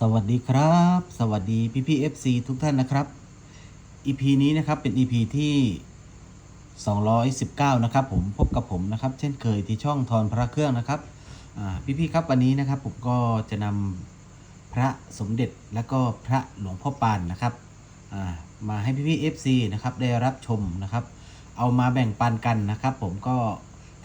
สวัสดีครับ สวัสดีพี่พี่ FC ทุกท่านนะครับ EP นี้นะครับเป็น EP ที่ 219 นะครับผมพบกับผมนะครับ เช่นเคยที่ช่องทอนพระเครื่องนะครับพี่พี่ครับวันนี้นะครับผมก็จะนำพระสมเด็จและก็พระหลวงพ่อปานนะครับมาให้พี่พี่ FC นะครับได้รับชมนะครับ เอามาแบ่งปันกันนะครับ ผมก็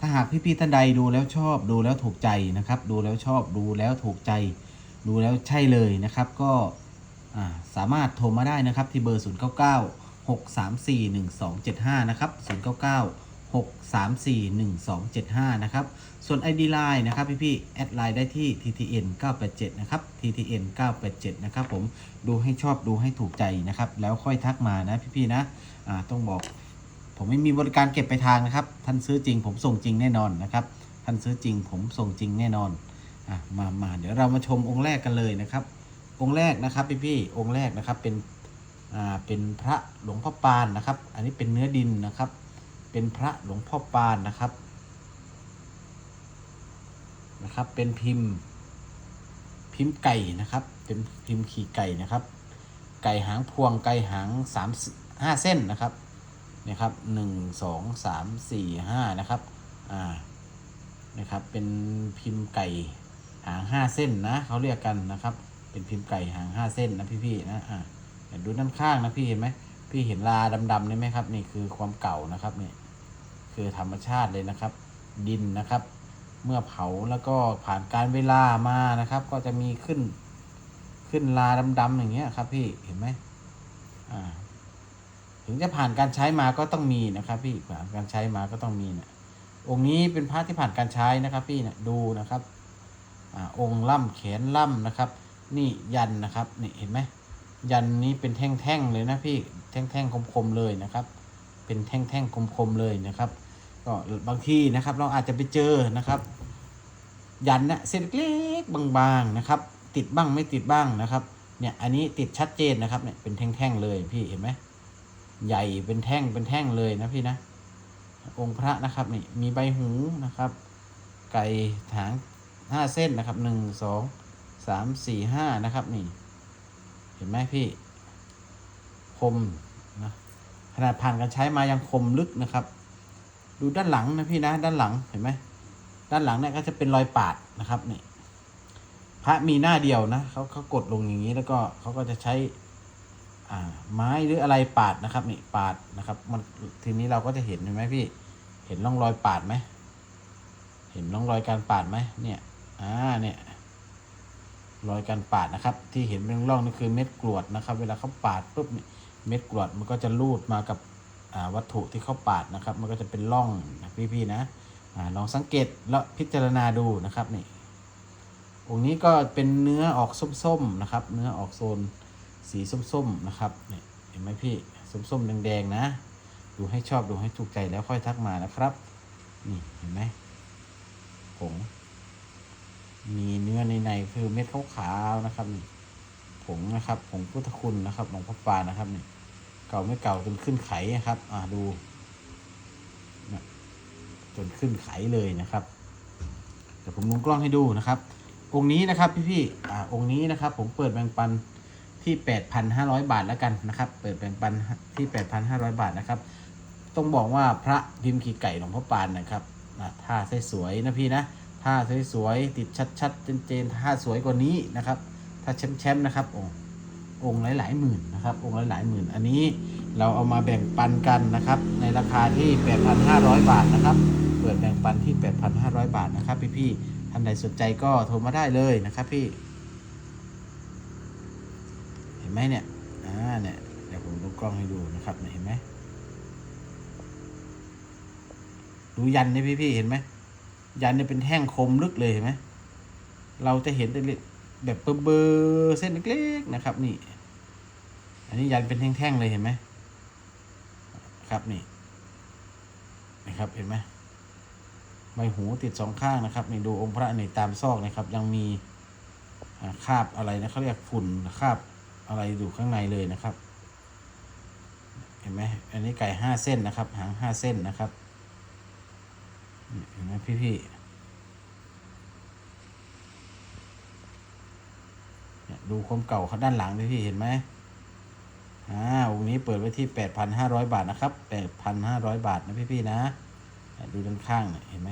ถ้าหากพี่พี่ท่านใดดูแล้วชอบดูแล้วถูกใจนะครับ ดูแล้วชอบดูแล้วถูกใจ ดูแล้วใช่เลยนะครับ ก็สามารถโทรมาได้นะครับที่เบอร์ 0 9 9 6 3 4 1 2 7 5 นะครับ 0 9 9 6 3 4 1 2 7 5 นะครับ ส่วน ID Line นะครับ พี่ๆแอดไลน์ได้ที่ TTN 987 นะครับ TTN 987 นะครับผมดูให้ชอบดูให้ถูกใจนะครับ แล้วค่อยทักมานะพี่ๆนะอ่าต้องบอกผมไม่มีบริการเก็บไปทางนะครับ ท่านซื้อจริงผมส่งจริงแน่นอนนะครับ ท่านซื้อจริงผมส่งจริงแน่นอน อะมามาเดี๋ยวเรามาชมองค์แรกกันเลยนะครับ องค์แรกนะครับพี่พี่องค์แรกนะครับเป็นอ่าเป็นพระหลวงพ่อปานนะครับ อันนี้เป็นเนื้อดินนะครับ เป็นพระหลวงพ่อปานนะครับนะครับ เป็นพิมพ์ พิมพ์ไก่นะครับ เป็นพิมพ์ขี่ไก่นะครับ ไก่หางพวงไก่หางสามห้าเส้นนะครับนี่ยครับหนึ่งสองสามสี่ห้านะครับ อ่า นะครับ เป็นพิมพ์ไก่ หางห้าเส้นนะเขาเรียกกันนะครับ เป็นพิมพ์ไก่หางห้าเส้นนะพี่ๆนะอ่าดูด้านข้างนะพี่เห็นไหมพี่เห็นลาดำๆนี่ไหมครับ นี่คือความเก่านะครับนี่คือธรรมชาติเลยนะครับ ดินนะครับ เมื่อเผาแล้วก็ผ่านการเวลามานะครับ ก็จะมีขึ้น ขึ้นลาดำๆอย่างเงี้ยครับ พี่เห็นไหมอ่า ถึงจะผ่านการใช้มาก็ต้องมีนะครับ พี่ผ่านการใช้มาก็ต้องมีเนี่ยองค์นี้เป็นพระที่ผ่านการใช้นะครับ พี่เนี่ยดูนะครับ องค์ล่ำแขนล่ำนะครับ นี่ยันนะครับนี่เห็นไหมยันนี้เป็นแท่งๆเลยนะพี่แท่งๆคมๆเลยนะครับ เป็นแท่งๆคมๆเลยนะครับ ก็บางทีนะครับเราอาจจะไปเจอนะครับ ยันนะเส้นเล็กๆบางๆนะครับ ติดบ้างไม่ติดบ้างนะครับเนี่ยอันนี้ติดชัดเจนนะครับเนี่ยเป็นแท่งๆเลยพี่เห็นไหมใหญ่เป็นแท่งเป็นแท่งเลยนะพี่นะองค์พระนะครับนี่มีใบหูนะครับ ไก่ถาง ห้าเส้นนะครับหนึ่งสองสามสี่ห้านะครับนี่ เห็นไหมพี่ คมนะขนาดผ่านการใช้มายังคมลึกนะครับ ดูด้านหลังนะพี่นะด้านหลังเห็นไหมด้านหลังเนี่ยก็จะเป็นรอยปาดนะครับนี่พระมีหน้าเดียวนะเขาเขากดลงอย่างนี้แล้วก็เขาก็จะใช้อ่าไม้หรืออะไรปาดนะครับนี่ปาดนะครับ มันทีนี้เราก็จะเห็นเห็นไหมพี่ เห็นร่องรอยปาดไหมเห็นร่องรอยการปาดไหมเนี่ย อ่าเนี่ยรอยการปาดนะครับ ที่เห็นเป็นร่องนี่คือเม็ดกรวดนะครับ เวลาเขาปาดปุ๊บเนี่ยเม็ดกรวดมันก็จะลูดมากับวัตถุที่เขาปาดนะครับ มันก็จะเป็นร่องนะพี่ๆนะอลองสังเกตแล้วพิจารณาดูนะครับนี่องค์นี้ก็เป็นเนื้อออกส้มๆนะครับ เนื้อออกโซนสีส้มๆนะครับนี่เห็นไหมพี่ส้มๆแดงๆนะ ดูให้ชอบดูให้ถูกใจแล้วค่อยทักมานะครับ นี่เห็นไหมผง มีเนื้อในในคือเม็ดขาวๆนะครับนี่ผงนะครับผงพุทธคุณนะครับหลวงพ่อปานนะครับนี่เก่าไม่เก่าจนขึ้นไขนะครับ อ่าดูจนขึ้นไขเลยนะครับเดี๋ยวผมมุงกล้องให้ดูนะครับ องค์นี้นะครับ พี่ๆอ่าองค์นี้นะครับ ผมเปิดแบ่งปันที่ 8,500 บาทแล้วกันนะครับ เปิดแบ่งปันที่ 8,500 บาทนะครับ ต้องบอกว่าพระพิมพ์ขีไก่หลวงพ่อปานนะครับท่าสวยๆนะพี่นะ ท่าสวยๆติดชัดๆเจนๆท่าสวยกว่านี้นะครับ ถ้าแชมป์ๆนะครับองค์องค์หลายๆหมื่นนะครับ องค์หลายๆหมื่น อันนี้เราเอามาแบ่งปันกันนะครับ ในราคาที่ 8,500 บาทนะครับ เปิดแบ่งปันที่ 8,500 บาทนะครับ พี่ๆท่านใดสนใจก็โทรมาได้เลยนะครับพี่ เห็นไหมเนี่ยอ่าเนี่ยเดี๋ยวผมดูกล้องให้ดูนะครับเห็นไหมดูยันนี่พี่ๆเห็นไหม ยันเนี่ยเป็นแท่งคมลึกเลยเห็นไหมเราจะเห็นแต่แบบเบอร์เบอเส้นเล็กๆนะครับ นี่ อันนี้ยันเป็นแท่งๆเลยเห็นไหมครับนี่นะครับเห็นไหมใบหูติดสองข้างนะครับนี่ดูองค์พระนี่ตามซอกนะครับ ยังมีคราบอะไรนะเขาเรียกฝุ่นคราบอะไรอยู่ข้างในเลยนะครับ เห็นไหมอันนี้ไก่ห้าเส้นนะครับ หางห้าเส้นนะครับ เห็นไหมพี่พี่เนี่ยดูความเก่าเขาด้านหลังด้วยพี่เห็นไหมอ่าองค์นี้เปิดไว้ที่แปดพันห้าร้อยบาทนะครับแปดพันห้าร้อยบาทนะพี่พี่นะ ดูด้านข้างเนี่ยเห็นไหม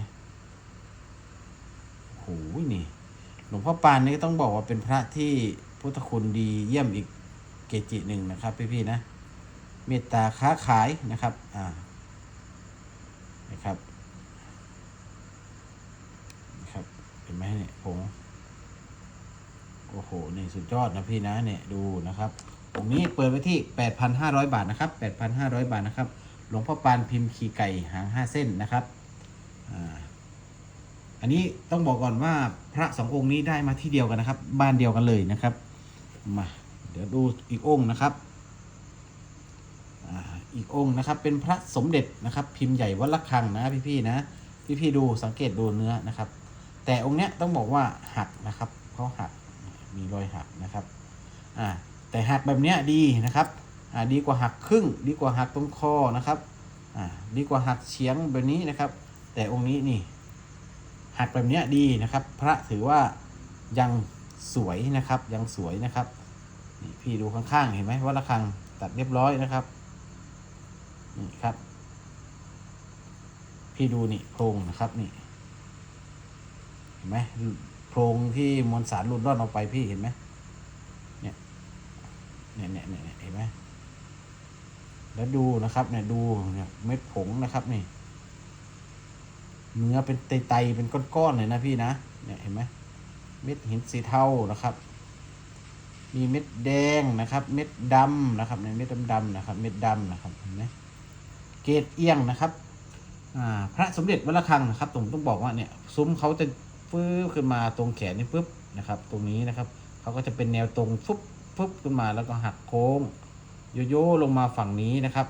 โอ้โหนี่ หลวงพ่อปานนี่ก็ต้องบอกว่าเป็นพระที่พุทธคุณดีเยี่ยมอีกเกจิหนึ่งนะครับ พี่พี่ๆนะ เมตตาค้าขายนะครับ อ่า นะครับ นะครับ เห็นไหมเนี่ยผงโอ้โห นี่สุดยอดนะพี่นะเนี่ยดูนะครับตรงนี้เปิดไว้ที่ 8,500 บาทนะครับ 8,500 บาทนะครับ หลวงพ่อปานพิมพ์ขีไก่หาง 5 เส้นนะครับอ่าอันนี้ต้องบอกก่อนว่าพระสององค์นี้ได้มาที่เดียวกันนะครับ บ้านเดียวกันเลยนะครับ มา เดี๋ยวดูอีกองค์นะครับอีกองค์นะครับ เป็นพระสมเด็จนะครับ พิมพ์ใหญ่วัดละคังนะพี่ๆนะพี่ๆดูสังเกตดูเนื้อนะครับ แต่องค์เนี้ยต้องบอกว่าหักนะครับเขาหักมีรอยหักนะครับอ่าแต่หักแบบเนี้ยดีนะครับอ่าดีกว่าหักครึ่ง ดีกว่าหักตรงคอนะครับอ่าดีกว่าหักเฉียงแบบนี้นะครับ แต่องค์นี้นี่หักแบบเนี้ยดีนะครับ พระถือว่ายังสวยนะครับยังสวยนะครับนี่พี่ดูข้างๆเห็นไหมวัดละคังตัดเรียบร้อยนะครับนี่ครับ พี่ดูนี่โพรงนะครับนี่ ไหมโพรงที่มวลสารหลุดร่อนออกไปพี่เห็นไหมเนี่ยเนี่ยเนี่ยเนี่ยเห็นไหมแล้วดูนะครับ เนี่ยดูเนี่ยเม็ดผงนะครับนี่ เนื้อเป็นไตๆเป็นก้อนๆเลยนะพี่นะเนี่ยเห็นไหมเม็ดหินสีเทานะครับ มีเม็ดแดงนะครับ เม็ดดำนะครับในเม็ดดำๆนะครับ เม็ดดำนะครับเห็นไหมเกรดเอียงนะครับอ่าพระสมเด็จวัดระฆังนะครับผมต้องบอกว่าเนี่ยซุ้มเขาจะ ฟื้ขึ้นมาตรงแขนนี่ปุ๊บนะครับ ตรงนี้นะครับเขาก็จะเป็นแนวตรงฟุบฟุบขึ้นมาแล้วก็หักโค้ง โยโย่ลงมาฝั่งนี้นะครับ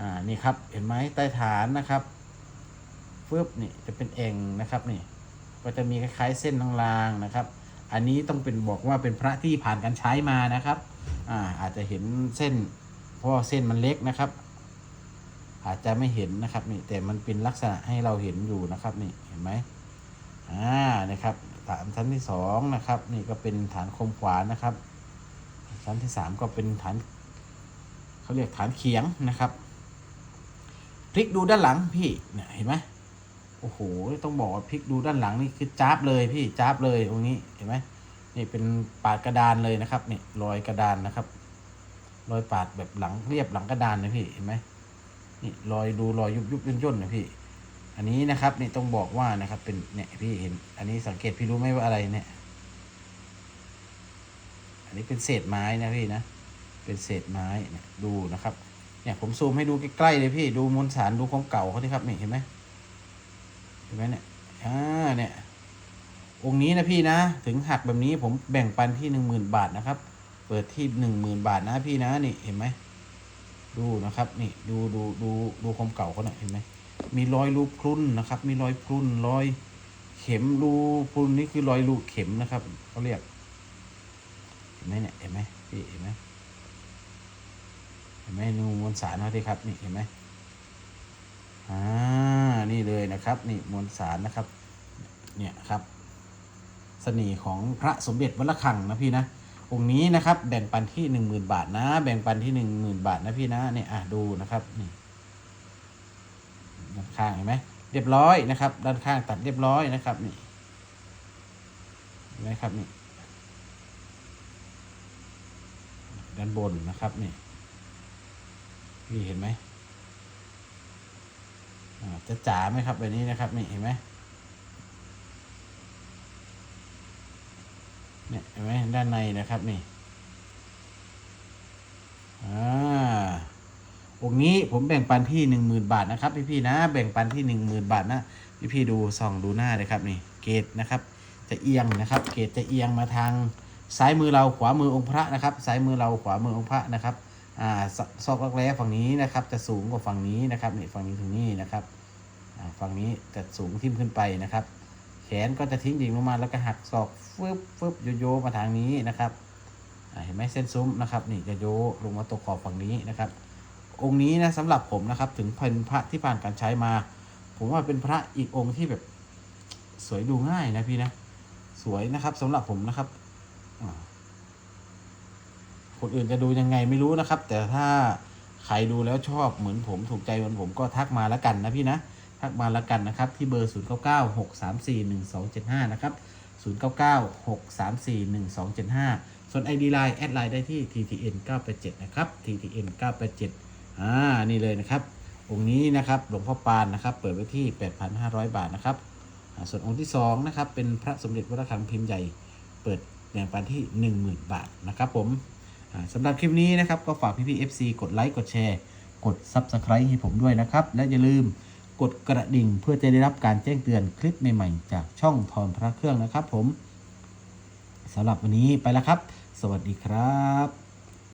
อ่านี่ครับเห็นไหมใต้ฐานนะครับฟึบนี่จะเป็นเองนะครับนี่ก็จะมีคล้ายๆเส้นลางๆนะครับ อันนี้ต้องเป็นบอกว่าเป็นพระที่ผ่านการใช้มานะครับอ่าอาจจะเห็นเส้น เพราะเส้นมันเล็กนะครับ อาจจะไม่เห็นนะครับนี่แต่มันเป็นลักษณะให้เราเห็นอยู่นะครับนี่เห็นไหม อ่านะครับฐานชั้นที่สองนะครับ นี่ก็เป็นฐานคมขวานนะครับ ชั้นที่สามก็เป็นฐานเขาเรียกฐานเขียงนะครับพลิกดูด้านหลังพี่เนี่ยเห็นไหมโอ้โหต้องบอกว่าพลิกดูด้านหลังนี่คือจ้าบเลยพี่จ้าบเลยตรงนี้เห็นไหมนี่เป็นปาดกระดานเลยนะครับนี่รอยกระดานนะครับรอยปาดแบบหลังเรียบหลังกระดานนะพี่เห็นไหมนี่รอยดูรอยยุบยุบย่นย่นนะพี่ อันนี้นะครับนี่ต้องบอกว่านะครับ เป็นเนี่ยพี่เห็น อันนี้สังเกตพี่รู้ไหมว่าอะไรเนี่ย อันนี้เป็นเศษไม้นะพี่นะ เป็นเศษไม้เนี่ยดูนะครับ เนี่ยผมซูมให้ดูใกล้ๆเลยพี่ดูมวลสารดูของเก่าเขาที่ครับนี่เห็นไหมเห็นไหมเนี่ยอ่าเนี่ย องค์นี้นะพี่นะ ถึงหักแบบนี้ผมแบ่งปันที่หนึ่งหมื่นบาทนะครับ เปิดที่หนึ่งหมื่นบาทนะพี่นะนี่เห็นไหมดูนะครับ นี่ดูดูดูดูความเก่าเขาหน่อยเห็นไหม มีรอยรูพรุนนะครับ มีรอยพรุนรอยเข็มรูพรุนนี่คือรอยรูเข็มนะครับเขาเรียกเห็นไหมเนี่ยเห็นไหมพี่เห็นไหมเห็นไหมนูมวลสารเขาที่ครับนี่เห็นไหมอ่านี่เลยนะครับ นี่มวลสารนะครับ เนี่ยครับเสน่ห์ของพระสมเด็จวัดระฆังนะพี่นะองค์นี้นะครับ แบ่งปันที่หนึ่งหมื่นบาทนะ แบ่งปันที่หนึ่งหมื่นบาทนะพี่นะเนี่ยอะดูนะครับนี่ ด้านข้างเห็นไหมเรียบร้อยนะครับ ด้านข้างตัดเรียบร้อยนะครับนี่เห็นไหมครับนี่ด้านบนนะครับนี่พี่เห็นไหมจะจ๋าไหมครับแบบนี้นะครับนี่เห็นไหมเนี่ยเห็นไหมด้านในนะครับนี่อ่า องค์นี้ผมแบ่งปันที่หนึ่งหมื่นบาทนะครับพี่พี่ๆนะ แบ่งปันที่หนึ่งหมื่นบาทนะพี่พี่ๆดูส่องดูหน้าเลยครับนี่เกตนะครับ จะเอียงนะครับ เกตจะเอียงมาทางซ้ายมือเราขวามือองค์พระนะครับซ้ายมือเราขวามือองค์พระนะครับอ่าซอกรักแร้ฝั่งนี้นะครับ จะสูงกว่าฝั่งนี้นะครับนี่ฝั่งนี้ถึงนี่นะครับฝั่งนี้จะสูงทิ่มขึ้นไปนะครับ แขนก็จะทิ้งดิ่งลงมาแล้วก็หักศอกฟึบฟึบโยโย่มาทางนี้นะครับเห็นไหมเส้นซุ้มนะครับ นี่จะโยลงมาตกขอบฝั่งนี้นะครับ องค์นี้นะสำหรับผมนะครับ ถึงเป็นพระที่ผ่านการใช้มา ผมว่าเป็นพระอีกองค์ที่แบบสวยดูง่ายนะพี่นะ สวยนะครับสำหรับผมนะครับคนอื่นจะดูยังไงไม่รู้นะครับ แต่ถ้าใครดูแล้วชอบเหมือนผมถูกใจเหมือนผมก็ทักมาแล้วกันนะพี่นะทักมาแล้วกันนะครับ ที่เบอร์ 0 9 9 6 3 4 1 2 7 5 นะครับ 0 9 9 6 3 4 1 2 7 5 ส่วน ID Line แอดไลน์ได้ที่ TTN 987นะครับ TTN 987 อ่านี่เลยนะครับ องค์นี้นะครับหลวงพ่อปานนะครับ เปิดไว้ที่ 8,500 บาทนะครับส่วนองค์ที่2นะครับเป็นพระสมเด็จวัดระฆังพิมพ์ใหญ่เปิดแบ่งปันที่ 10,000 บาทนะครับผมสำหรับคลิปนี้นะครับก็ฝากพี่ๆ FC กดไลค์กดแชร์ กด Subscribe ให้ผมด้วยนะครับ และอย่าลืมกดกระดิ่งเพื่อจะได้รับการแจ้งเตือนคลิปใหม่ๆ จากช่องทอนพระเครื่องนะครับผมสำหรับวันนี้ไปแล้วครับ สวัสดีครับ